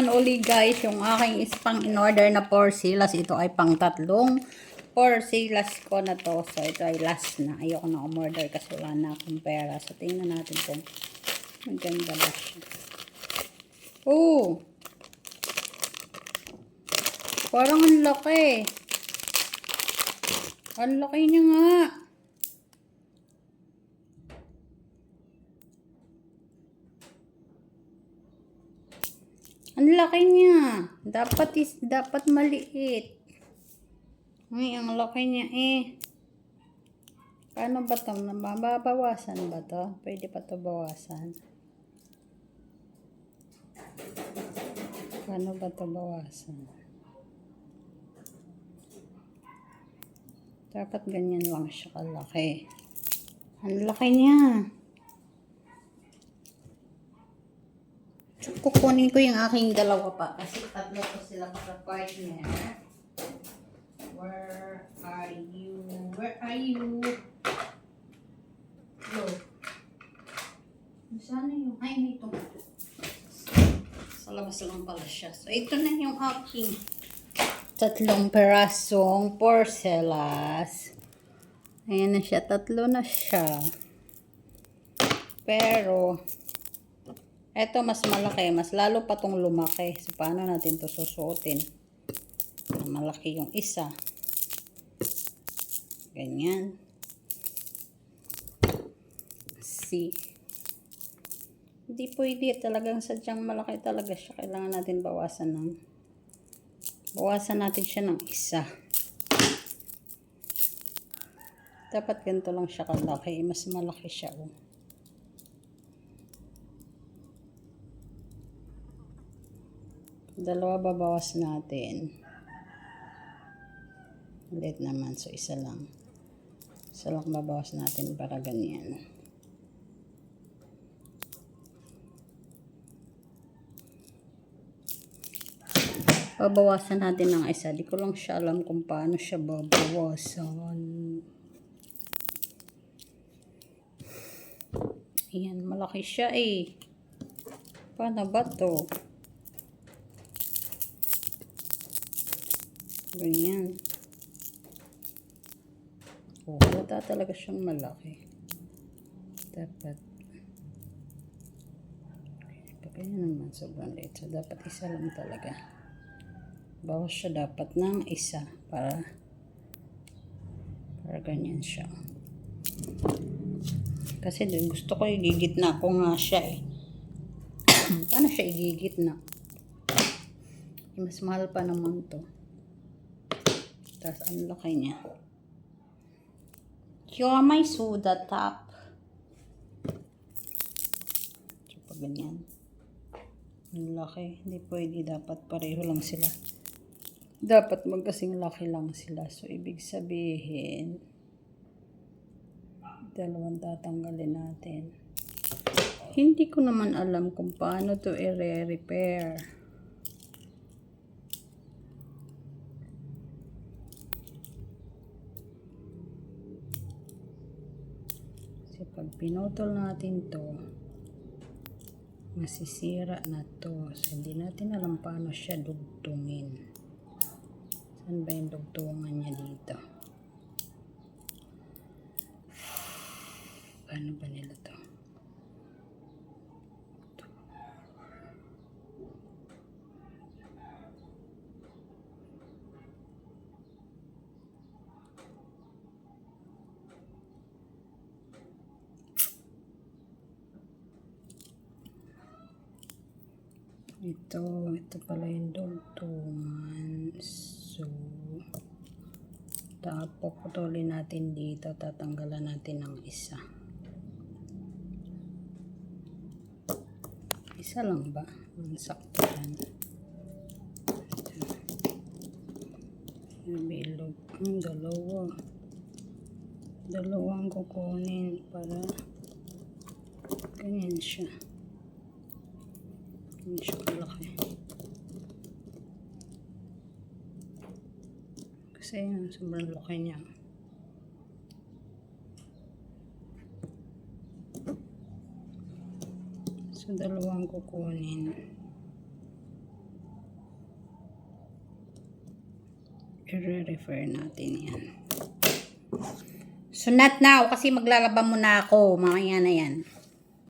naman uli guys yung aking ispang in order na porcelas. Ito ay pang tatlong porcelas ko na to. So ito ay last na. Ayoko na umorder kasi wala na akong pera. So tingnan natin kung maganda ba siya. Oh! Parang ang laki. Ang laki niya nga. Ang laki niya. Dapat is, dapat maliit. Ay, ang laki niya eh. Paano ba ito? Mababawasan ba to? Pwede pa to bawasan? Paano ba to bawasan? Dapat ganyan lang siya kalaki. Ang laki niya. Kukunin ko yung aking dalawa pa kasi tatlo ko sila partner. Where are you? Where are you? Hello. Sana yung... Ay, may ito. Sa labas lang pala siya. So, ito na yung aking tatlong perasong porcelas. Ayan na siya. Tatlo na siya. Pero, eto mas malaki. Mas lalo pa tong lumaki. So, paano natin to susuotin? Malaki yung isa. Ganyan. See? Hindi pwede. Talagang sadyang malaki talaga siya. Kailangan natin bawasan ng bawasan natin siya ng isa. Dapat ganito lang siya kalaki. Mas malaki siya. Oh. Dalawa babawas natin. Ulit naman. So, isa lang. Isa lang babawas natin para ganyan. Babawasan natin ng isa. Di ko lang siya alam kung paano siya babawasan. Ayan, malaki siya eh. Paano ba to? Ganyan. Oh, wala talaga siyang malaki. Dapat. Kaya naman sobrang liit. So, dapat isa lang talaga. Bawas siya dapat ng isa para para ganyan siya. Kasi gusto ko igigit na ko nga siya eh. Paano siya igigit na? Mas mahal pa naman to. Tapos ang laki niya. My soda top. So, pag ganyan. Ang laki. Hindi pwede. Dapat pareho lang sila. Dapat magkasing laki lang sila. So, ibig sabihin, dalawang tatanggalin natin. Hindi ko naman alam kung paano to i-repair. Kasi pag pinutol natin to, masisira na to. So, hindi natin alam paano siya dugtungin. Saan ba yung dugtungan niya dito? Paano ba nila to? Ito, ito pala yung dugtungan. So, tapos natin dito. Tatanggalan natin ng isa. Isa lang ba? Ang sakto yan. Bilog. Ang dalawa. Dalawang kukunin para ganyan siya. Hindi siya malaki. Kasi yun, sobrang laki niya. So, dalawang kukunin. I-refer natin yan. So, not now kasi maglalaba muna ako. Mamaya na yan.